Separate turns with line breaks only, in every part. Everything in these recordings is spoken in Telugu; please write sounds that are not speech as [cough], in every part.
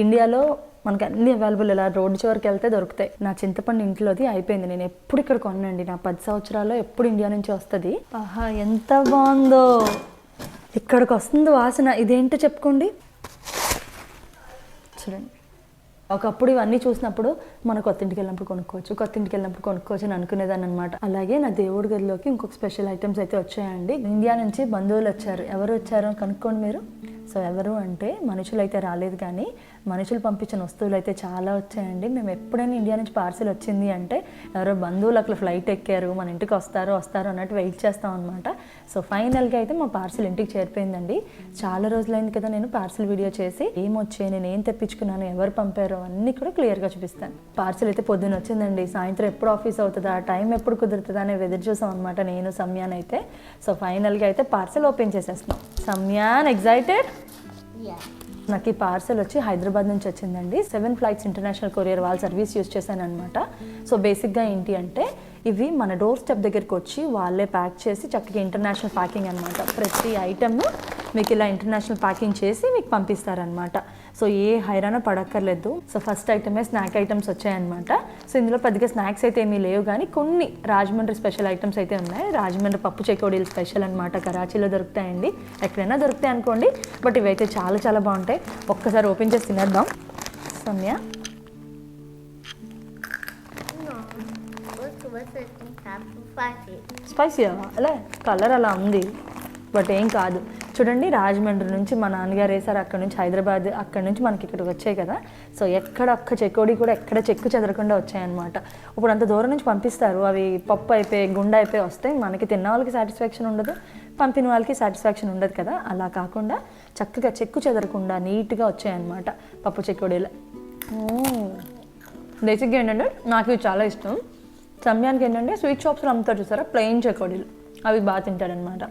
ఇండియాలో మనకి అన్ని అవైలబుల్ ఇలా రోడ్డు చివరికి వెళ్తే దొరుకుతాయి. నా చింతపండు ఇంట్లోది అయిపోయింది. నేను ఎప్పుడు ఇక్కడ కొనండి నా పది సంవత్సరాల్లో ఎప్పుడు ఇండియా నుంచి వస్తుంది. ఆహా ఎంత బాగుందో. ఇక్కడికి వస్తుంది వాసన. ఇదేంటో చెప్పుకోండి. చూడండి. ఒకప్పుడు ఇవన్నీ చూసినప్పుడు మన కొత్త ఇంటికి వెళ్ళినప్పుడు కొనుక్కోవచ్చు కొత్త ఇంటికి వెళ్ళినప్పుడు కొనుక్కోవచ్చు అని అనుకునేదాన్ని అనమాట అలాగే నా దేవుడి గదిలోకి ఇంకొక స్పెషల్ ఐటమ్స్ అయితే వచ్చాయండి. ఇండియా నుంచి బంధువులు వచ్చారు. ఎవరు వచ్చారో కనుక్కోండి మీరు. సో ఎవరు అంటే మనుషులు అయితే రాలేదు కానీ మనుషులు పంపించిన వస్తువులు అయితే చాలా వచ్చాయండి. మేము ఎప్పుడైనా ఇండియా నుంచి పార్సిల్ వచ్చింది అంటే ఎవరో బంధువులు అక్కడ ఫ్లైట్ ఎక్కారు మన ఇంటికి వస్తారు వస్తారు అన్నట్టు వెయిట్ చేస్తాం అనమాట సో ఫైనల్గా అయితే మా పార్సిల్ ఇంటికి చేరిపోయిందండి. చాలా రోజులైంది కదా నేను పార్సిల్ వీడియో చేసి ఏమొచ్చాయి నేను ఏం తెప్పించుకున్నాను ఎవరు పంపారో అన్నీ కూడా క్లియర్గా చూపిస్తాను. పార్సిల్ అయితే పొద్దున్న వచ్చిందండి. సాయంత్రం ఎప్పుడు ఆఫీస్ అవుతుందా టైం ఎప్పుడు కుదురుతుందా అనేది ఎదురు చూసాం అనమాట నేను సమయాన్ని అయితే సో ఫైనల్గా అయితే పార్సిల్ ఓపెన్ చేసేస్తున్నాం. సమ్యాన్ ఎగ్జైటెడ్. నాకు ఈ పార్సల్ వచ్చి హైదరాబాద్ నుంచి వచ్చిందండి. సెవెన్ ఫ్లైట్స్ ఇంటర్నేషనల్ కొరియర్ వాళ్ళ సర్వీస్ యూస్ చేశాను అనమాట సో బేసిక్గా ఏంటి అంటే ఇవి మన డోర్ స్టెప్ దగ్గరికి వచ్చి వాళ్ళే ప్యాక్ చేసి చక్కగా ఇంటర్నేషనల్ ప్యాకింగ్ అనమాట ప్రతి ఐటమ్ మీకు ఇలా ఇంటర్నేషనల్ ప్యాకింగ్ చేసి మీకు పంపిస్తారనమాట సో ఏ హైరాణ పడక్కర్లేదు. సో ఫస్ట్ ఐటమే స్నాక్ ఐటమ్స్ వచ్చాయన్నమాట. సో ఇందులో పెద్దగా స్నాక్స్ అయితే ఏమీ లేవు. కానీ కొన్ని రాజమండ్రి స్పెషల్ ఐటమ్స్ అయితే ఉన్నాయి. రాజమండ్రి పప్పు చెకోడీలు స్పెషల్ అనమాట కరాచీలో దొరుకుతాయండి. ఎక్కడైనా దొరుకుతాయి అనుకోండి. బట్ ఇవైతే చాలా చాలా బాగుంటాయి. ఒక్కసారి ఓపెన్ చేసి తినేద్దాం. సౌమ్య? స్పైసీ అలా కలర్ అలా ఉంది. బట్ ఏం కాదు. చూడండి రాజమండ్రి నుంచి మా నాన్నగారు వేసారు అక్కడ నుంచి హైదరాబాద్ అక్కడ నుంచి మనకి ఇక్కడికి వచ్చాయి కదా. సో ఎక్కడ ఒక్క చెక్కోడి కూడా ఎక్కడ చెక్కు చెదరకుండా వచ్చాయన్నమాట. ఇప్పుడు అంత దూరం నుంచి పంపిస్తారు. అవి పప్పు అయిపోయి గుండె అయిపోయి వస్తాయి మనకి తిన్న వాళ్ళకి సాటిస్ఫాక్షన్ ఉండదు పంపిన వాళ్ళకి సాటిస్ఫాక్షన్ ఉండదు కదా. అలా కాకుండా చక్కగా చెక్కు చెదరకుండా నీట్గా వచ్చాయన్నమాట పప్పు చెకోడీలు. బేసిక్గా ఏంటంటే నాకు ఇవి చాలా ఇష్టం. సమయానికి ఏంటంటే స్వీట్ షాప్స్లో అమ్ముతారు చూసారా? ప్లెయిన్ చెకోడీలు. అవి బాగా తింటాడనమాట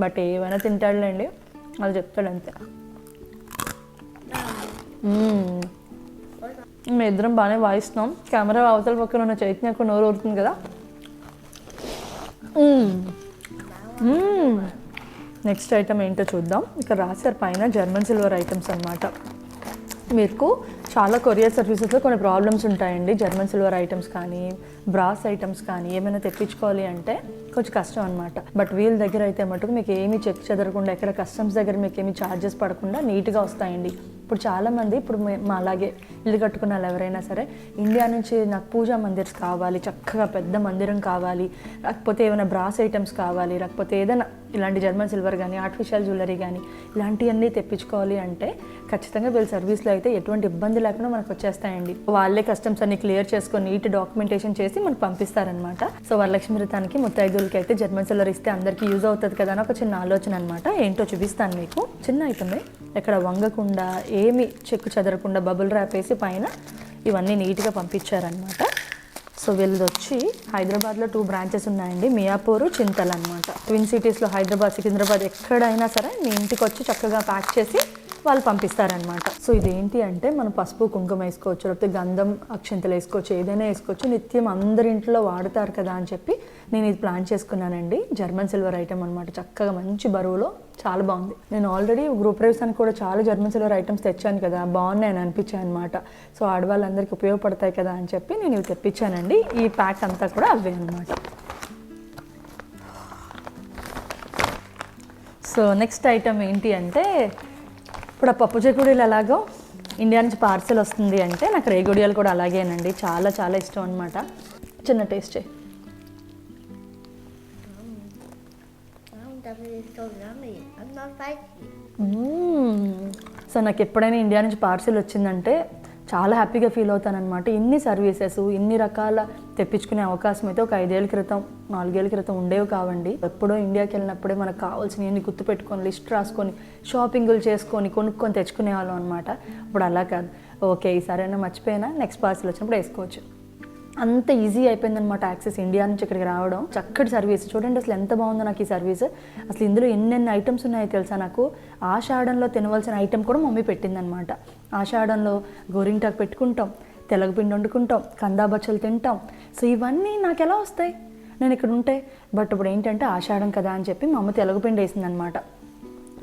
బట్ ఏమైనా తింటాడులేండి. అది చెప్తాడు అంతే. మేము. ఇద్దరం బాగానే వాయిస్తున్నాం. కెమెరా అవతల పక్కన ఉన్న చైతన్యకు నోరు ఊరుతుంది కదా. నెక్స్ట్ ఐటమ్ ఏంటో చూద్దాం. ఇక్కడ రాశారు పైన జర్మన్ సిల్వర్ ఐటమ్స్ అనమాట మీకు చాలా కొరియర్ సర్వీసెస్లో కొన్ని ప్రాబ్లమ్స్ ఉంటాయండి. జర్మన్ సిల్వర్ ఐటమ్స్ కానీ బ్రాస్ ఐటమ్స్ కానీ ఏమైనా తెప్పించుకోవాలి అంటే కొంచెం కష్టం అనమాట బట్ వీళ్ళ దగ్గర అయితే మటుకు మీకు ఏమీ చెక్ చెదరకుండా ఎక్కడ కస్టమ్స్ దగ్గర మీకు ఏమీ ఛార్జెస్ పడకుండా నీట్గా వస్తాయండి. ఇప్పుడు చాలామంది ఇప్పుడు మా అలాగే ఇల్లు కట్టుకున్న వాళ్ళు ఎవరైనా సరే ఇండియా నుంచి నాకు పూజా మందిర్స్ కావాలి చక్కగా పెద్ద మందిరం కావాలి లేకపోతే ఏమైనా బ్రాస్ ఐటమ్స్ కావాలి లేకపోతే ఏదైనా ఇలాంటి జర్మన్ సిల్వర్ కానీ ఆర్టిఫిషియల్ జ్యువెలరీ కానీ ఇలాంటివన్నీ తెప్పించుకోవాలి అంటే ఖచ్చితంగా వీళ్ళ సర్వీస్లో అయితే ఎటువంటి ఇబ్బంది లేకుండా మనకు వచ్చేస్తాయండి. వాళ్ళే కస్టమ్స్ అన్ని క్లియర్ చేసుకొని నీట్ డాక్యుమెంటేషన్ చేసి మనకు పంపిస్తారనమాట. సో వరలక్ష్మి వ్రతానికి ముత్తైదులకి అయితే జర్మన్ సిల్వర్ ఇస్తే అందరికీ యూజ్ అవుతుంది కదా అని ఒక చిన్న ఆలోచన అనమాట. ఏంటో చూపిస్తాను మీకు. చిన్న ఐటమే ఎక్కడ వంగకుండా ఏమి చెక్కు చెదరకుండా బబుల్ ర్యాప్ వేసి పైన ఇవన్నీ నీట్గా పంపించారనమాట. సో వీళ్ళది వచ్చి హైదరాబాద్లో టూ బ్రాంచెస్ ఉన్నాయండి. మియాపూర్ చింతల్ అనమాట ట్విన్ సిటీస్లో హైదరాబాద్ సికింద్రాబాద్ ఎక్కడైనా సరే మీ ఇంటికి వచ్చి చక్కగా ప్యాక్ చేసి వాళ్ళు పంపిస్తారనమాట సో ఇదేంటి అంటే మనం పసుపు కుంకుమ వేసుకోవచ్చు లేకపోతే గంధం అక్షంతలు వేసుకోవచ్చు ఏదైనా వేసుకోవచ్చు. నిత్యం అందరి ఇంట్లో వాడతారు కదా అని చెప్పి నేను ఇది ప్లాన్ చేసుకున్నానండి. జర్మన్ సిల్వర్ ఐటమ్ అనమాట చక్కగా మంచి బరువులో చాలా బాగుంది. నేను ఆల్రెడీ గ్రూప్ రైవ్స్ అని కూడా చాలా జర్మన్ సిల్వర్ ఐటమ్స్ తెచ్చాను కదా బాగున్నాయి అని అనిపించాయి అనమాట సో ఆడవాళ్ళందరికీ ఉపయోగపడతాయి కదా అని చెప్పి నేను ఇవి తెప్పించానండి. ఈ ప్యాక్ అంతా కూడా అవే అనమాట సో నెక్స్ట్ ఐటమ్ ఏంటి అంటే ఇప్పుడు ఆ పప్పు చెకుడీలు ఎలాగో ఇండియా నుంచి పార్సెల్ వస్తుంది అంటే నాకు రేగుడియాలు కూడా అలాగేనండి. చాలా చాలా ఇష్టం అనమాట చిన్న టేస్ట్ చేయి. సో నాకు ఎప్పుడైనా ఇండియా నుంచి పార్సిల్ వచ్చిందంటే చాలా హ్యాపీగా ఫీల్ అవుతానమాట ఇన్ని సర్వీసెస్ ఇన్ని రకాల తెప్పించుకునే అవకాశం అయితే ఒక ఐదేళ్ళ క్రితం నాలుగేళ్ళ క్రితం ఉండేవి కావండి. ఎప్పుడో ఇండియాకి వెళ్ళినప్పుడే మనకు కావాల్సినవి గుర్తు పెట్టుకొని లిస్ట్ రాసుకొని షాపింగులు చేసుకొని కొనుక్కొని తెచ్చుకునే వాళ్ళం అనమాట ఇప్పుడు అలా కాదు. ఓకే ఈసారైనా మర్చిపోయినా నెక్స్ట్ పార్సిల్ వచ్చినప్పుడు వేసుకోవచ్చు. అంత ఈజీ అయిపోయిందనమాట యాక్సెస్ ఇండియా నుంచి ఇక్కడికి రావడం. చక్కటి సర్వీస్ చూడండి అసలు ఎంత బాగుందో నాకు ఈ సర్వీస్ అసలు ఇందులో ఎన్నెన్ని ఐటమ్స్ ఉన్నాయో తెలుసా నాకు? ఆషాఢంలో తినవలసిన ఐటమ్ కూడా మమ్మీ పెట్టిందనమాట ఆషాఢంలో గోరింటాకు పెట్టుకుంటాం తెలగపిండి వండుకుంటాం కందా బచ్చలు తింటాం. సో ఇవన్నీ నాకు ఎలా వస్తాయి? నేను ఇక్కడ ఉంటే బట్ ఇప్పుడు ఏంటంటే ఆషాఢం కదా అని చెప్పి మా అమ్మ తెలగపిండి వేసిందనమాట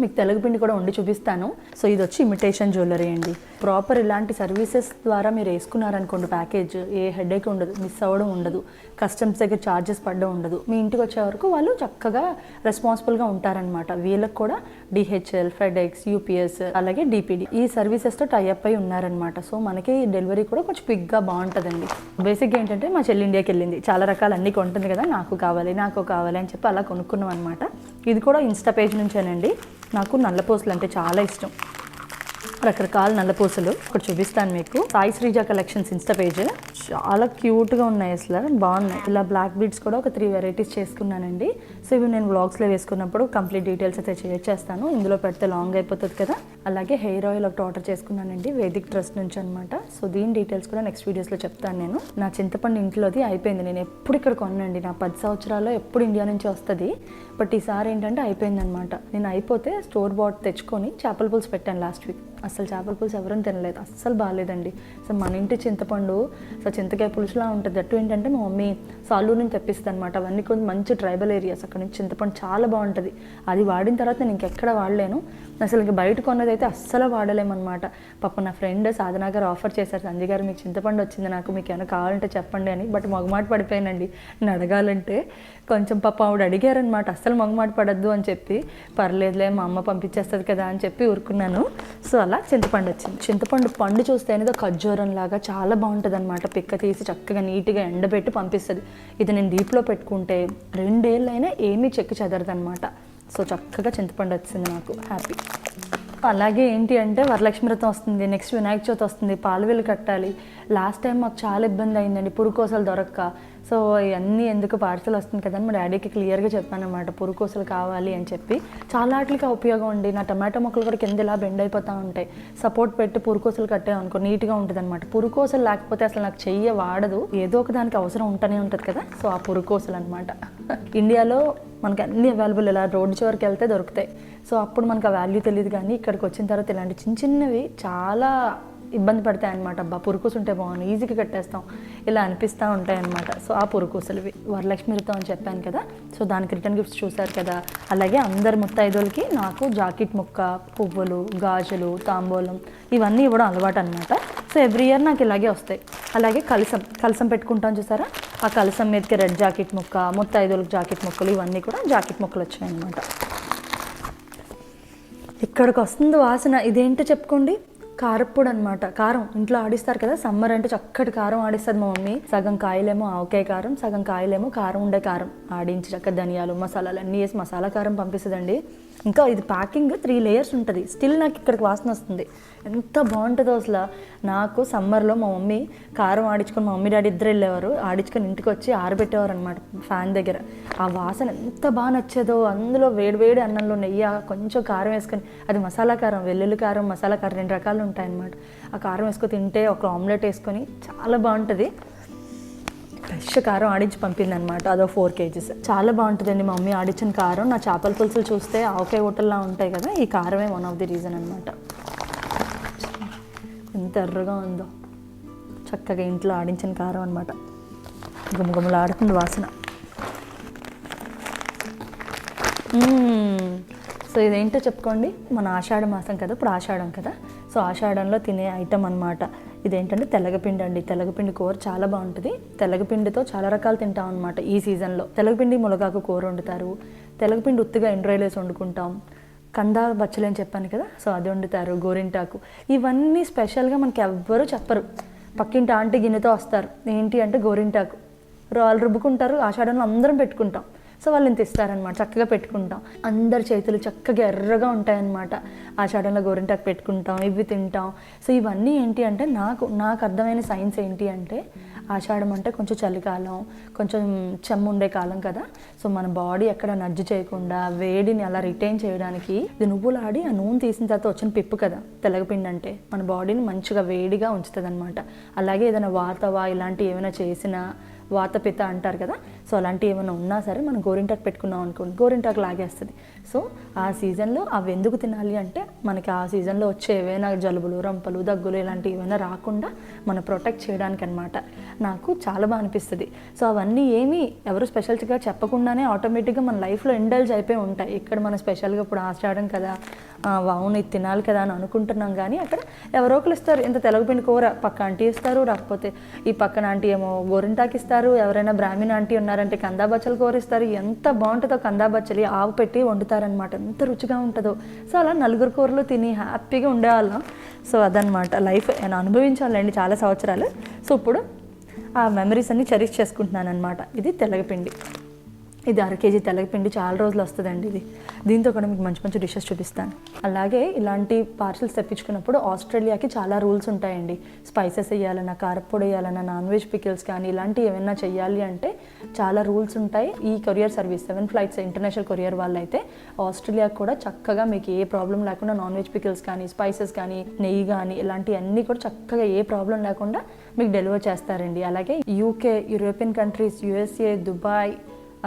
మీకు తెలగపిండి కూడా ఉండి చూపిస్తాను. సో ఇది వచ్చి ఇమిటేషన్ జ్యువెలరీ అండి. ప్రాపర్ ఇలాంటి సర్వీసెస్ ద్వారా మీరు వేసుకున్నారనుకోండి ప్యాకేజ్ ఏ హెడేక్ ఉండదు మిస్ అవ్వడం ఉండదు. కస్టమ్స్ దగ్గర ఛార్జెస్ పడ్డం ఉండదు. మీ ఇంటికి వచ్చే వరకు వాళ్ళు చక్కగా రెస్పాన్సిబుల్గా ఉంటారనమాట వీళ్ళకి కూడా డిహెచ్ఎల్ ఫెడెక్స్ యూపీఎస్ అలాగే డిపిడి ఈ సర్వీసెస్తో టైఅప్ అయి ఉన్నారనమాట సో మనకి డెలివరీ కూడా కొంచెం క్విక్గా బాగుంటుందండి. బేసిక్గా ఏంటంటే మా చెల్లి ఇండియాకి వెళ్ళింది. చాలా రకాలు అన్నీ కొంటుంది కదా నాకు కావాలి నాకు కావాలి అని చెప్పి అలా కొనుక్కున్నాం అనమాట ఇది కూడా ఇన్స్టా పేజ్ నుంచేనండి. నాకు నల్లపోసలు అంటే చాలా ఇష్టం. రకరకాల నల్లపూసలు. ఇక్కడ చూపిస్తాను మీకు. Sai Sreeja collections insta page. చాలా క్యూట్గా ఉన్నాయి అసలు. బాగున్నాయి. ఇలా బ్లాక్ బీడ్స్ కూడా ఒక త్రీ వెరైటీస్ చేసుకున్నానండి. సో ఇవి నేను వ్లాగ్స్లో వేసుకున్నప్పుడు కంప్లీట్ డీటెయిల్స్ అయితే షేర్ చేస్తాను. ఇందులో పెడితే లాంగ్ అయిపోతుంది కదా. అలాగే హెయిర్ ఆయిల్ ఒకటి ఆర్డర్ చేసుకున్నానండి వేదిక్ ట్రస్ట్ నుంచి అనమాట సో దీని డీటెయిల్స్ కూడా నెక్స్ట్ వీడియోస్లో చెప్తాను నేను. నా చింతపండు ఇంట్లోది అయిపోయింది. నేను ఎప్పుడు ఇక్కడ కొనండి నా పది సంవత్సరాల్లో ఎప్పుడు ఇండియా నుంచి వస్తుంది. బట్ ఈసారి ఏంటంటే అయిపోయిందనమాట నేను అయిపోతే స్టోర్ బాట్ తెచ్చుకొని చేపల పులుసు పెట్టాను లాస్ట్ వీక్ అసలు చేపల పులుసు ఎవరూ తినలేదు. అస్సలు బాగాలేదండి అసలు మన ఇంటి చింతపండు అసలు చింతకాయ పులుసులా ఉంటుంది. అటు ఏంటంటే మా మమ్మీ సాలూరు నుంచి తెప్పిస్తుంది అనమాట అవన్నీ కొంచెం మంచి ట్రైబల్ ఏరియాస్. అక్కడ నుంచి చింతపండు చాలా బాగుంటుంది. అది వాడిన తర్వాత నేను ఇంకెక్కడ వాడలేను. అసలు ఇంక బయట కొన్నది అయితే అస్సలు వాడలేమన్నమాట. పాప నా ఫ్రెండ్ సాధన గారు ఆఫర్ చేశారు సంజయ్ గారు మీకు చింతపండు వచ్చింది నాకు మీకు ఏమైనా కావాలంటే చెప్పండి అని. బట్ మొగమాట పడిపోయానండి. నేను అడగాలంటే కొంచెం పాప ఆవిడ అడిగారనమాట అస్సలు మొగమాట పడద్దు అని చెప్పి. పర్లేదులే మా అమ్మ పంపించేస్తుంది కదా అని చెప్పి ఊరుకున్నాను. సో అలా చింతపండు వచ్చింది. చింతపండు పండు చూస్తే అనేది ఒక ఖర్జూరం లాగా చాలా బాగుంటుంది అనమాట పిక్క తీసి చక్కగా నీట్గా ఎండబెట్టి పంపిస్తుంది. ఇది నేను డీప్లో పెట్టుకుంటే రెండేళ్ళైనా ఏమీ చెక్కి చెదరదనమాట సో చక్కగా చింతపండు వచ్చింది నాకు హ్యాపీ అలాగే ఏంటి అంటే వరలక్ష్మి వ్రతం వస్తుంది నెక్స్ట్ వినాయక చవితి వస్తుంది పాలవేలు కట్టాలి. లాస్ట్ టైం మాకు చాలా ఇబ్బంది అయిందండి పురుకోసలు దొరక్క. సో ఇవన్నీ ఎందుకు పార్సల్ వస్తుంది కదా అని మా డాడీకి క్లియర్గా చెప్పానమాట. పురుకోసలు కావాలి అని చెప్పి. చాలా వాటికి ఉపయోగం ఉండి నా టమాటో మొక్కలు కూడా కింద ఇలా బెండ్ అయిపోతూ ఉంటాయి. సపోర్ట్ పెట్టి పురుకోసలు కట్టామనుకో నీట్గా ఉంటుంది అనమాట పురుకోసలు లేకపోతే అసలు నాకు చెయ్యి వాడదు. ఏదో ఒక దానికి అవసరం ఉంటూనే ఉంటుంది కదా. సో ఆ పురుకోసలు అనమాట ఇండియాలో మనకి అన్ని అవైలబుల్ ఇలా రోడ్డు చివరికి వెళ్తే దొరుకుతాయి. సో అప్పుడు మనకు ఆ వాల్యూ తెలియదు కానీ ఇక్కడికి వచ్చిన తర్వాత ఇలాంటి చిన్న చిన్నవి చాలా ఇబ్బంది పడతాయి అనమాట అబ్బా పురుకూసుంటే బాగుంది ఈజీగా కట్టేస్తాం. ఇలా అనిపిస్తూ ఉంటాయి అనమాట సో ఆ పురుకూసలు ఇవి. వరలక్ష్మి వ్రతం అని చెప్పాను కదా. సో దానికి రిటర్న్ గిఫ్ట్స్ చూశారు కదా. అలాగే అందరు ముత్తైదులకి నాకు జాకెట్ ముక్క పువ్వులు గాజులు తాంబూలం ఇవన్నీ ఇవ్వడం అలవాటు అనమాట సో ఎవ్రీ ఇయర్ నాకు ఇలాగే వస్తాయి. అలాగే కలసం కలసం పెట్టుకుంటాం చూసారా? ఆ కలసం మీదకి రెడ్ జాకెట్ ముక్క ముత్తైదులకు జాకెట్ ముక్కలు ఇవన్నీ కూడా జాకెట్ ముక్కలు వచ్చాయి అనమాట ఇక్కడికి వస్తుంది వాసన. ఇదేంటో చెప్పుకోండి. కారప్పొడి అనమాట కారం ఇంట్లో ఆడిస్తారు కదా సమ్మర్ అంటే చక్కటి కారం ఆడిస్తుంది మా మమ్మీ. సగం కాయలేమో ఆవకాయ కారం సగం కాయలేమో కారం ఉండే కారం. ఆడించి చక్క ధనియాలు మసాలాలు అన్నీ వేసి మసాలా కారం పంపిస్తుందండి. ఇంకా ఇది ప్యాకింగ్ త్రీ లేయర్స్ ఉంటుంది. స్టిల్ నాకు ఇక్కడికి వాసన వస్తుంది. ఎంత బాగుంటుందో అసలు. నాకు సమ్మర్లో మా మమ్మీ కారం ఆడించుకొని మా మమ్మీ డాడీ ఇద్దరు వెళ్ళేవారు. ఆడించుకొని ఇంటికి వచ్చి ఆరబెట్టేవారు అనమాట ఫ్యాన్ దగ్గర. ఆ వాసన ఎంత బాగా నచ్చేదో. అందులో వేడివేడి అన్నంలో నెయ్యి కొంచెం కారం వేసుకొని అది మసాలా కారం వెల్లుల్లి కారం మసాలా కారం రెండు రకాలు ఉంటాయన్నమాట. ఆ కారం వేసుకొని తింటే ఒక ఆమ్లెట్ వేసుకొని చాలా బాగుంటుంది. ఫ్రెష్ కారం ఆడించి పంపింది అనమాట అదో ఫోర్ కేజీస్. చాలా బాగుంటుందండి మా మమ్మీ ఆడించిన కారం. నా చేపల పులుసులు చూస్తే ఆవకాయ హోటల్లా ఉంటాయి కదా ఈ కారమే వన్ ఆఫ్ ది రీజన్ అనమాట ఎంత ఎర్రగా ఉందో. చక్కగా ఇంట్లో ఆడించిన కారం అనమాట గుమగుమలు ఆడుతుంది వాసన సో ఇదేంటో చెప్పుకోండి? మన ఆషాఢ మాసం కదా ఇప్పుడు ఆషాఢం కదా. సో ఆషాఢంలో తినే ఐటమ్ అనమాట ఇదేంటంటే తెల్లగపిండి అండి. తెల్లగపిండి కూర చాలా బాగుంటుంది. తెల్లగపిండితో చాలా రకాలు తింటాం అనమాట ఈ సీజన్లో. తెల్లగపిండి మునగాకు కూర వండుతారు. తెల్లగపిండి ఉత్తిగా ఎండ్రాయిల్ వేసి వండుకుంటాం. కంద బచ్చలు అని చెప్పాను కదా సో అది వండుతారు గోరింటాకు. ఇవన్నీ స్పెషల్గా మనకి ఎవ్వరూ చెప్పరు. పక్కింటి ఆంటీ గిన్నెతో వస్తారు. ఏంటి అంటే గోరింటాకు. రాళ్ళు రుబ్బుకుంటారు. ఆషాఢంలో అందరం పెట్టుకుంటాం. సో వాళ్ళు ఇంత ఇస్తారనమాట చక్కగా పెట్టుకుంటాం. అందరి చేతులు చక్కగా ఎర్రగా ఉంటాయన్నమాట. ఆషాఢంలో గోరింటాకు పెట్టుకుంటాం ఇవి తింటాం. సో ఇవన్నీ ఏంటి అంటే నాకు నాకు అర్థమైన సైన్స్ ఏంటి అంటే ఆషాఢం అంటే కొంచెం చలికాలం కొంచెం చెమ్ము ఉండే కాలం కదా. సో మన బాడీ ఎక్కడ నజ్జు చేయకుండా వేడిని అలా రిటైన్ చేయడానికి ఇది నువ్వులు ఆడి ఆ నూనె తీసిన తర్వాత వచ్చిన పిప్పు కదా తెల్లగపిండి అంటే. మన బాడీని మంచిగా వేడిగా ఉంచుతుంది అనమాట అలాగే ఏదైనా వాతవా ఇలాంటివి ఏమైనా చేసినా వాతపిత అంటారు కదా. సో అలాంటివి ఏమైనా ఉన్నా సరే మనం గోరింటాకు పెట్టుకున్నాం అనుకోండి గోరింటాకు లాగేస్తుంది. సో ఆ సీజన్లో అవి ఎందుకు తినాలి అంటే మనకి ఆ సీజన్లో వచ్చే ఏవైనా జలుబులు రంపలు దగ్గులు ఇలాంటివి ఏమైనా రాకుండా మనం ప్రొటెక్ట్ చేయడానికి అనమాట నాకు చాలా బాగా అనిపిస్తుంది. సో అవన్నీ ఏమీ ఎవరు స్పెషల్గా చెప్పకుండానే ఆటోమేటిక్గా మన లైఫ్లో ఇండల్జ్ అయిపోయి ఉంటాయి. ఇక్కడ మనం స్పెషల్గా ఇప్పుడు ఆచారం కదా అవును ఇది తినాలి కదా అని అనుకుంటున్నాం కానీ అక్కడ ఎవరో ఒకరు ఇస్తారు ఇంత తెలగపిండి కూర పక్క ఆంటీ ఇస్తారు రాకపోతే ఈ పక్కన ఆంటీ ఏమో గోరింటాకి ఇస్తారు ఎవరైనా బ్రాహ్మణ ఆంటీ ఉన్నారంటే కందాబచ్చలు కూర ఇస్తారు ఎంత బాగుంటుందో కందాబచ్చలి ఆవు పెట్టి వండుతారనమాట ఎంత రుచిగా ఉంటుందో. సో అలా నలుగురు కూరలు తిని హ్యాపీగా ఉండేవాళ్ళం. సో అదనమాట లైఫ్. నేను అనుభవించాలండి చాలా సంవత్సరాలు. సో ఇప్పుడు ఆ మెమరీస్ అన్ని చెరిష్ చేసుకుంటున్నాను అనమాట ఇది తెల్లగపిండి ఇది అర కేజీ తెల్లగపిండి చాలా రోజులు వస్తుందండి ఇది. దీంతో కూడా మీకు మంచి మంచి డిషెస్ చూపిస్తాను. అలాగే ఇలాంటి పార్సల్స్ తెప్పించుకున్నప్పుడు ఆస్ట్రేలియాకి చాలా రూల్స్ ఉంటాయండి. స్పైసెస్ వేయాలన్నా కారపొడి వేయాలన్నా నాన్ వెజ్ పికిల్స్ కానీ ఇలాంటివి ఏమైనా చేయాలి అంటే చాలా రూల్స్ ఉంటాయి. ఈ courier service seven flights international courier వాళ్ళు అయితే ఆస్ట్రేలియా కూడా చక్కగా మీకు ఏ ప్రాబ్లం లేకుండా నాన్ వెజ్ పికిల్స్ కానీ స్పైసెస్ కానీ నెయ్యి కానీ ఇలాంటివన్నీ కూడా చక్కగా ఏ ప్రాబ్లం లేకుండా మీకు డెలివర్ చేస్తారండి. అలాగే UK European countries USA Dubai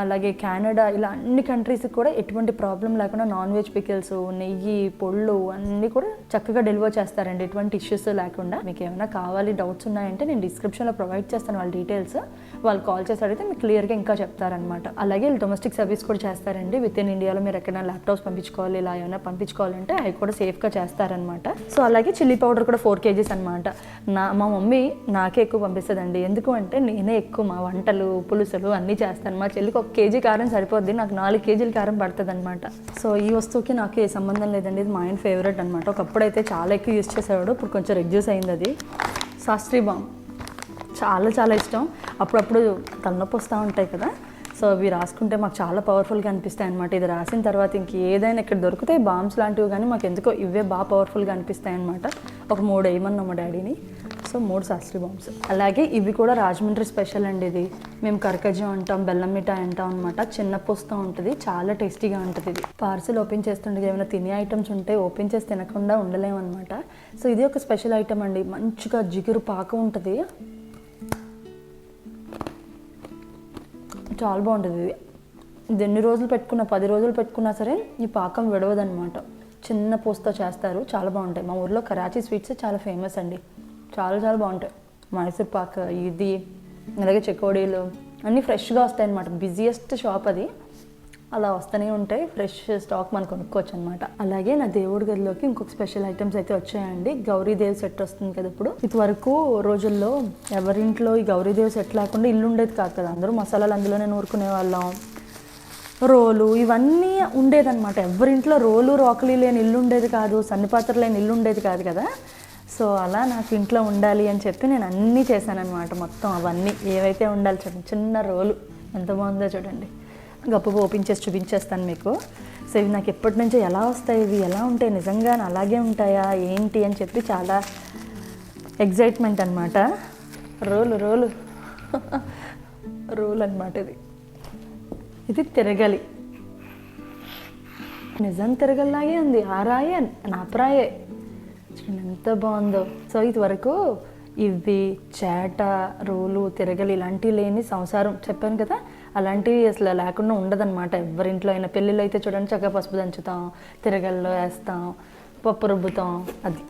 అలాగే కెనడా ఇలా అన్ని కంట్రీస్కి కూడా ఎటువంటి ప్రాబ్లం లేకుండా నాన్ వెజ్ పికిల్స్ నెయ్యి పొళ్ళు అన్నీ కూడా చక్కగా డెలివర్ చేస్తారండి. ఎటువంటి ఇష్యూస్ లేకుండా. మీకు ఏమైనా కావాలి డౌట్స్ ఉన్నాయంటే నేను డిస్క్రిప్షన్లో ప్రొవైడ్ చేస్తాను వాళ్ళ డీటెయిల్స్ వాళ్ళు కాల్ చేసి అడిగితే మీకు క్లియర్గా ఇంకా చెప్తారనమాట అలాగే వీళ్ళు డొమెస్టిక్ సర్వీస్ కూడా చేస్తారండి. విత్ ఇన్ ఇండియాలో మీరు ఎక్కడైనా ల్యాప్టాప్స్ పంపించుకోవాలి ఇలా ఏమైనా పంపించుకోవాలంటే అవి కూడా సేఫ్గా చేస్తారనమాట సో అలాగే చిల్లీ పౌడర్ కూడా ఫోర్ కేజీస్ అనమాట నా మా మమ్మీ నాకే ఎక్కువ పంపిస్తుందండి. ఎందుకు అంటే నేనే ఎక్కువ మా వంటలు పులుసులు అన్నీ చేస్తాను. మా చెల్లికి ఒక ఒక కేజీ కారం సరిపోద్ది నాకు నాలుగు కేజీల కారం పడుతుంది అనమాట సో ఈ వస్తువుకి నాకు ఏ సంబంధం లేదండి ఇది మా ఆయన ఫేవరెట్ అనమాట ఒకప్పుడైతే చాలా ఎక్కువ యూజ్ చేసేవాడు ఇప్పుడు కొంచెం రెడ్యూస్ అయింది అది. శాస్త్రీ బామ్ చాలా చాలా ఇష్టం. అప్పుడప్పుడు తలనొప్పి వస్తూ ఉంటాయి కదా సో అవి రాసుకుంటే మాకు చాలా పవర్ఫుల్గా అనిపిస్తాయి అనమాట ఇది రాసిన తర్వాత ఇంక ఏదైనా ఇక్కడ దొరుకుతాయి బాంబ్స్ లాంటివి కానీ మాకు ఎందుకో ఇవే బాగా పవర్ఫుల్గా అనిపిస్తాయి అనమాట ఒక మూడు వేయమన్నా మా డాడీని సో మూడు శాస్త్రీ బాంబ్స్ అలాగే ఇవి కూడా రాజమండ్రి స్పెషల్ అండి ఇది. మేము కర్కజీ అంటాం బెల్లం మిఠాయి అంటాం అనమాట చిన్న పుస్తం ఉంటుంది చాలా టేస్టీగా ఉంటుంది ఇది. పార్సిల్ ఓపెన్ చేస్తుండే ఏమైనా తినే ఐటమ్స్ ఉంటే ఓపెన్ చేసి తినకుండా ఉండలేము అనమాట సో ఇది ఒక స్పెషల్ ఐటమ్ అండి. మంచిగా జిగురు పాక ఉంటుంది. చాలా బాగుంటుంది ఇది. ఇది ఎన్ని రోజులు పెట్టుకున్నా పది రోజులు పెట్టుకున్నా సరే ఈ పాకం విడవదనమాట చిన్న పూసతో చేస్తారు చాలా బాగుంటాయి. మా ఊర్లో కరాచీ స్వీట్స్ చాలా ఫేమస్ అండి. చాలా చాలా బాగుంటాయి. మైసూర్ పాక్ ఇది అలాగే చెకోడీలు అన్నీ ఫ్రెష్గా వస్తాయి అనమాట బిజియెస్ట్ షాప్ అది. అలా వస్తూనే ఉంటాయి. ఫ్రెష్ స్టాక్ మనం కొనుక్కోవచ్చు అనమాట అలాగే నా దేవుడి గదిలోకి ఇంకొక స్పెషల్ ఐటమ్స్ అయితే వచ్చాయండి. గౌరీదేవ్ సెట్ వస్తుంది కదా ఇప్పుడు. ఇదివరకు రోజుల్లో ఎవరింట్లో ఈ గౌరీదేవ్ సెట్ లేకుండా ఇల్లు ఉండేది కాదు కదా. అందరూ మసాలాలు అందులోనే నూరుకునే వాళ్ళం రోలు ఇవన్నీ ఉండేదన్నమాట. ఎవరింట్లో రోలు రోకలి లేని ఇల్లు ఉండేది కాదు సన్నిపాత్ర లేని ఇల్లు ఉండేది కాదు కదా. సో అలా నాకు ఇంట్లో ఉండాలి అని చెప్పి నేను అన్నీ చేశానన్నమాట మొత్తం అవన్నీ. ఏవైతే ఉండాలి చిన్న చిన్న రోలు ఎంత బాగుందో చూడండి. గొప్ప ఓపెన్ చేసి చూపించేస్తాను మీకు. సో ఇవి నాకు ఎప్పటి నుంచో ఎలా వస్తాయి ఇవి ఎలా ఉంటాయి నిజంగా అలాగే ఉంటాయా ఏంటి అని చెప్పి చాలా ఎగ్జైట్మెంట్ అనమాట రోలు రోలు. [laughs] రోల్ అనమాట ఇది. ఇది తిరగలి. నిజం తిరగల్లాగే ఉంది. ఆ రాయే నా ప్రాయే. చూడండి ఎంత బాగుందో. సో ఇది వరకు ఇవి చేట రోలు తిరగలి ఇలాంటివి లేని సంసారం చెప్పాను కదా అలాంటివి అసలు లేకుండా ఉండదన్నమాట. ఎవరింట్లో అయినా పెళ్ళిళ్ళు అయితే చూడండి చక్కగా పసుపు దంచుతాం తిరగల్లో వేస్తాం పప్పు రుబ్బుతాం అది.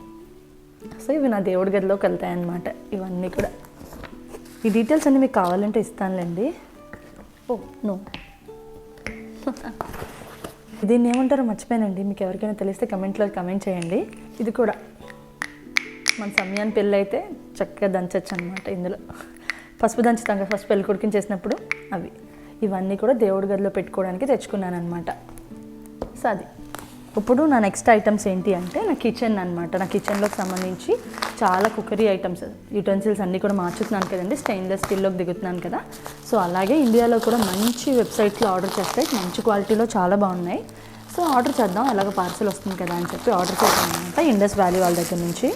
సో ఇవి నా దేవుడి గదిలోకి వెళ్తాయి అన్నమాట ఇవన్నీ కూడా. ఈ డీటెయిల్స్ అన్నీ మీకు కావాలంటే ఇస్తానులేండి. Oh no. [laughs] దీన్ని ఏమంటారో మర్చిపోయానండి మీకు ఎవరికైనా తెలిస్తే కమెంట్లో కమెంట్ చేయండి. ఇది కూడా. మన సమయాన్ని పెళ్ళి అయితే చక్కగా దంచచ్చు అనమాట ఇందులో. పసుపు దంచుతాం కదా ఫస్ట్ పెళ్ళి కొడుకుని చేసినప్పుడు అవి. ఇవన్నీ కూడా దేవుడి గదిలో పెట్టుకోవడానికి తెచ్చుకున్నాను అనమాట సో అది. ఇప్పుడు నా నెక్స్ట్ ఐటమ్స్ ఏంటి అంటే నా కిచెన్ అనమాట నా కిచెన్లోకి సంబంధించి చాలా కుకరీ ఐటమ్స్ యూటెన్సిల్స్ అన్నీ కూడా మార్చుతున్నాను కదండి. స్టెయిన్లెస్ స్టీల్లోకి దిగుతున్నాను కదా. సో అలాగే ఇండియాలో కూడా మంచి వెబ్సైట్లో ఆర్డర్ చేస్తే మంచి క్వాలిటీలో చాలా బాగున్నాయి. సో ఆర్డర్ చేద్దాం ఎలాగో పార్సల్ వస్తుంది కదా అని చెప్పి ఆర్డర్ చేశాను అనమాట ఇండస్ వ్యాలీ వాళ్ళ దగ్గర నుంచి.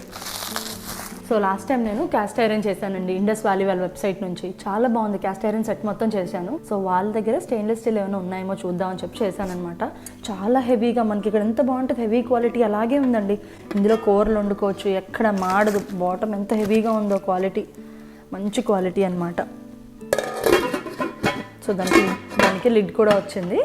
సో లాస్ట్ టైం నేను క్యాస్ట్ ఐరన్ చేశానండి ఇండస్ వ్యాలీ వాళ్ళ వెబ్సైట్ నుంచి. చాలా బాగుంది క్యాస్ట్ ఐరన్ సెట్ మొత్తం చేశాను. సో వాళ్ళ దగ్గర స్టెయిన్లెస్ స్టీల్ ఏమైనా ఉన్నాయేమో చూద్దామని చెప్పి చేశానమాట చాలా హెవీగా మనకి ఇక్కడ ఎంత బాగుంటుంది హెవీ క్వాలిటీ అలాగే ఉందండి. ఇందులో కూరలు వండుకోవచ్చు ఎక్కడ మాడదు బాటమ్ ఎంత హెవీగా ఉందో క్వాలిటీ మంచి క్వాలిటీ అనమాట సో దానికి దానికి లిడ్ కూడా వచ్చింది.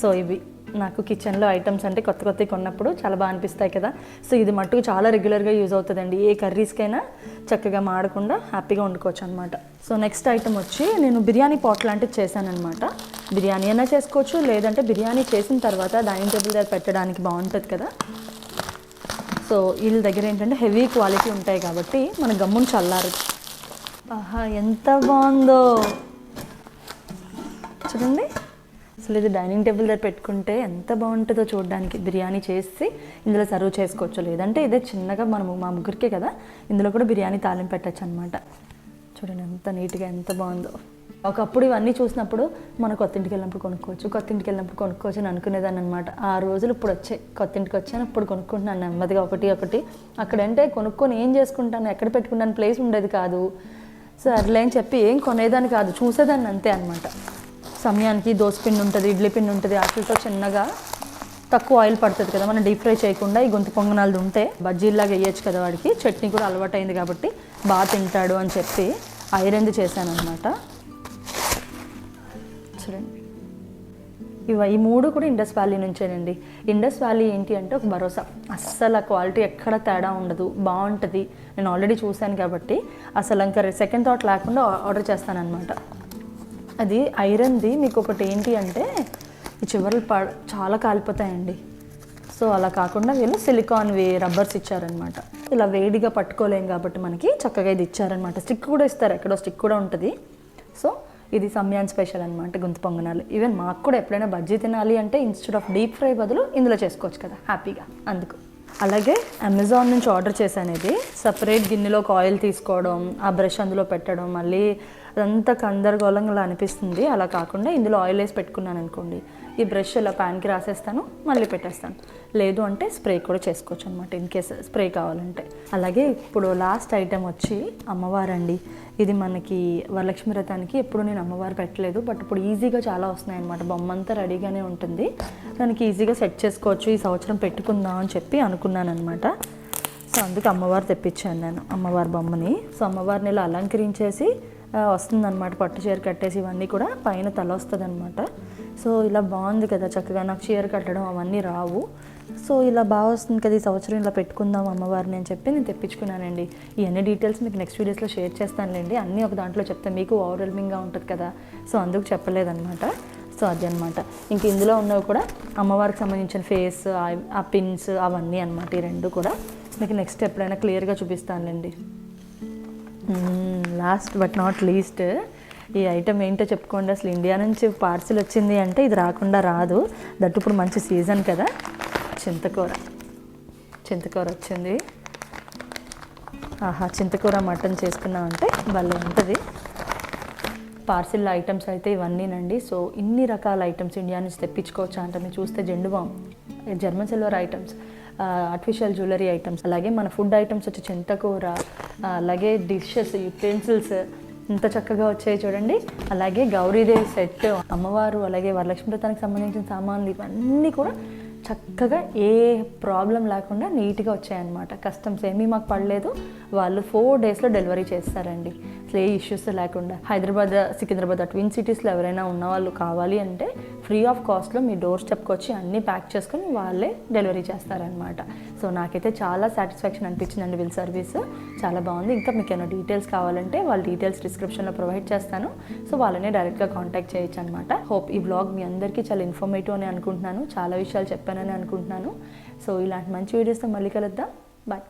సో ఇవి నాకు కిచెన్లో ఐటమ్స్ అంటే కొత్త కొత్తవి కొన్నప్పుడు చాలా బాగా అనిపిస్తాయి కదా. సో ఇది మట్టుకు చాలా రెగ్యులర్గా యూజ్ అవుతుందండి. ఏ కర్రీస్కైనా చక్కగా మాడకుండా హ్యాపీగా వండుకోవచ్చు అనమాట సో నెక్స్ట్ ఐటమ్ వచ్చి నేను బిర్యానీ పాట్ లాంటిది చేశానమాట బిర్యానీ అయినా చేసుకోవచ్చు లేదంటే బిర్యానీ చేసిన తర్వాత డైనింగ్ టేబుల్ దగ్గర పెట్టడానికి బాగుంటుంది కదా. సో వీళ్ళ దగ్గర ఏంటంటే హెవీ క్వాలిటీ ఉంటాయి కాబట్టి మన గమ్మును చల్లారు. ఆహా ఎంత బాగుందో. చూడండి. అసలు ఇది డైనింగ్ టేబుల్ దగ్గర పెట్టుకుంటే ఎంత బాగుంటుందో చూడడానికి. బిర్యానీ చేసి ఇందులో సర్వ్ చేసుకోవచ్చు. లేదంటే ఇదే చిన్నగా మనము మా ముగ్గురికే కదా ఇందులో కూడా బిర్యానీ తాలింపు పెట్టచ్చు అనమాట చూడండి ఎంత నీట్గా ఎంత బాగుందో. ఒకప్పుడు ఇవన్నీ చూసినప్పుడు మన కొత్త ఇంటికి వెళ్ళినప్పుడు కొనుక్కోవచ్చు కొత్త ఇంటికి వెళ్ళినప్పుడు కొనుక్కోవచ్చు అని అనుకునేదాన్ని అనమాట ఆ రోజులు ఇప్పుడు వచ్చాయి. కొత్త ఇంటికి వచ్చాను ఇప్పుడు కొనుక్కుంటున్నాను నెమ్మదిగా ఒకటి ఒకటి. అక్కడంటే కొనుక్కొని ఏం చేసుకుంటాను ఎక్కడ పెట్టుకుంటాను ప్లేస్ ఉండేది కాదు. సర్లే అని చెప్పి ఏం కొనేదాన్ని కాదు చూసేదాన్ని అంతే అనమాట సమయానికి దోసపిండి ఉంటుంది ఇడ్లీ పిండి ఉంటుంది వాటితో చిన్నగా తక్కువ ఆయిల్ పడుతుంది కదా మనం డీప్ ఫ్రై చేయకుండా ఈ గొంతు పొంగనాలు ఉంటే బజ్జీలాగా వేయచ్చు కదా వాడికి. చట్నీ కూడా అలవాటైంది కాబట్టి బాగా తింటాడు అని చెప్పి ఐరన్ది చేశాను అనమాట చూడండి. ఇవి ఈ మూడు కూడా ఇండస్ వ్యాలీ నుంచేనండి. ఇండస్ వ్యాలీ ఏంటి అంటే ఒక భరోసా. అస్సలు ఆ క్వాలిటీ ఎక్కడ తేడా ఉండదు. బాగుంటుంది. నేను ఆల్రెడీ చూశాను కాబట్టి అసలు ఇంకా సెకండ్ థాట్ లేకుండా ఆర్డర్ చేస్తానన్నమాట. అది ఐరన్ది మీకు ఒకటి ఏంటి అంటే ఈ చివరలు ప చాలా కాలిపోతాయండి. సో అలా కాకుండా వీళ్ళు సిలికాన్ వే రబ్బర్స్ ఇచ్చారనమాట ఇలా వేడిగా పట్టుకోలేం కాబట్టి మనకి చక్కగా ఇది ఇచ్చారనమాట స్టిక్ కూడా ఇస్తారు ఎక్కడో స్టిక్ కూడా ఉంటుంది. సో ఇది సమ్యాన్ స్పెషల్ అనమాట గుంత పొంగనాలు. ఈవెన్ మాకు కూడా ఎప్పుడైనా బజ్జీ తినాలి అంటే ఇన్స్టెడ్ ఆఫ్ డీప్ ఫ్రై బదులు ఇందులో చేసుకోవచ్చు కదా హ్యాపీగా అందుకు. అలాగే అమెజాన్ నుంచి ఆర్డర్ చేశాను ఇది. సపరేట్ గిన్నెలోకి ఆయిల్ తీసుకోవడం ఆ బ్రష్ అందులో పెట్టడం మళ్ళీ అదంతా కందరగోళంగా అనిపిస్తుంది. అలా కాకుండా ఇందులో ఆయిల్ వేసి పెట్టుకున్నాను అనుకోండి. ఈ బ్రష్ ఇలా ప్యాన్కి రాసేస్తాను మళ్ళీ పెట్టేస్తాను. లేదు అంటే స్ప్రే కూడా చేసుకోవచ్చు అనమాట ఇన్ కేస్ స్ప్రే కావాలంటే. అలాగే ఇప్పుడు లాస్ట్ ఐటెం వచ్చి అమ్మవారండి. ఇది మనకి వరలక్ష్మి వ్రతానికి ఎప్పుడు నేను అమ్మవారు పెట్టలేదు బట్ ఇప్పుడు ఈజీగా చాలా వస్తున్నాయి అనమాట బొమ్మ అంతా రెడీగానే ఉంటుంది. దానికి ఈజీగా సెట్ చేసుకోవచ్చు ఈ సంవత్సరం పెట్టుకుందాం అని చెప్పి అనుకున్నాను అనమాట సో అందుకు అమ్మవారు తెప్పించాను నేను అమ్మవారి బొమ్మని. సో అమ్మవారిని ఇలా అలంకరించేసి వస్తుందన్నమాట. పట్టు చీర కట్టేసి ఇవన్నీ కూడా పైన తల వస్తుంది అనమాట సో ఇలా బాగుంది కదా చక్కగా. నాకు చీర కట్టడం అవన్నీ రావు. సో ఇలా బాగా వస్తుంది కదా ఈ సంవత్సరం ఇలా పెట్టుకుందాం అమ్మవారిని అని చెప్పి నేను తెప్పించుకున్నానండి. ఈ డీటెయిల్స్ మీకు నెక్స్ట్ వీడియోస్లో షేర్ చేస్తానులేండి. అన్నీ ఒక దాంట్లో చెప్తాను మీకు ఓవర్వెల్మింగ్గా ఉంటుంది కదా. సో అందుకు చెప్పలేదన్నమాట. సో అది అనమాట ఇంక ఇందులో ఉన్నవి కూడా అమ్మవారికి సంబంధించిన ఫేస్ ఆ- ఆ పిన్స్ అవన్నీ అనమాట ఈ రెండు కూడా. మీకు నెక్స్ట్ ఎప్పుడైనా క్లియర్గా చూపిస్తానులేండి. లాస్ట్ బట్ నాట్ లీస్ట్ ఈ ఐటమ్ ఏంటో చెప్పుకోండి. అసలు ఇండియా నుంచి పార్సిల్ వచ్చింది అంటే ఇది రాకుండా రాదు. దట్ ఇప్పుడు మంచి సీజన్ కదా. చింతకూర. చింతకూర వచ్చింది. ఆహా చింతకూర మటన్ చేసుకున్నాం అంటే భలే ఉంటుంది. పార్సిల్ ఐటమ్స్ అయితే ఇవన్నీనండి. సో ఇన్ని రకాల ఐటమ్స్ ఇండియా నుంచి తెప్పించుకోవచ్చా అంటే మీరు చూస్తే Zandu balm German silver items artificial jewellery items అలాగే మన ఫుడ్ ఐటమ్స్ వచ్చి చింతకూర అలాగే డిషెస్ యుటెన్సిల్స్ ఇంత చక్కగా వచ్చాయి చూడండి. అలాగే గౌరీదేవి సెట్ అమ్మవారు అలాగే వరలక్ష్మి వ్రతానికి సంబంధించిన సామాన్లు ఇవన్నీ కూడా చక్కగా ఏ ప్రాబ్లం లేకుండా నీట్గా వచ్చాయన్నమాట. కస్టమ్స్ ఏమీ మాకు పడలేదు. వాళ్ళు ఫోర్ డేస్లో డెలివరీ చేస్తారండి. అసలు ఏ ఇష్యూస్ లేకుండా. హైదరాబాద్ సికింద్రాబాద్ ఆ ట్విన్ సిటీస్లో ఎవరైనా ఉన్న వాళ్ళు కావాలి అంటే ఫ్రీ ఆఫ్ కాస్ట్లో మీ డోర్ స్టెప్కి వచ్చి అన్నీ ప్యాక్ చేసుకొని వాళ్ళే డెలివరీ చేస్తారనమాట సో నాకైతే చాలా సాటిస్ఫాక్షన్ అనిపించిందండి వీళ్ళ సర్వీస్ చాలా బాగుంది. ఇంకా మీకు ఏమైనా డీటెయిల్స్ కావాలంటే వాళ్ళ డీటెయిల్స్ డిస్క్రిప్షన్లో ప్రొవైడ్ చేస్తాను. సో వాళ్ళనే డైరెక్ట్గా కాంటాక్ట్ చేయొచ్చు అనమాట హోప్ ఈ బ్లాగ్ మీ అందరికీ చాలా ఇన్ఫర్మేటివ్ అని అనుకుంటున్నాను. చాలా విషయాలు చెప్పానని అనుకుంటున్నాను. సో ఇలాంటి మంచి వీడియోస్తో మళ్ళీ కలుద్దాం. బాయ్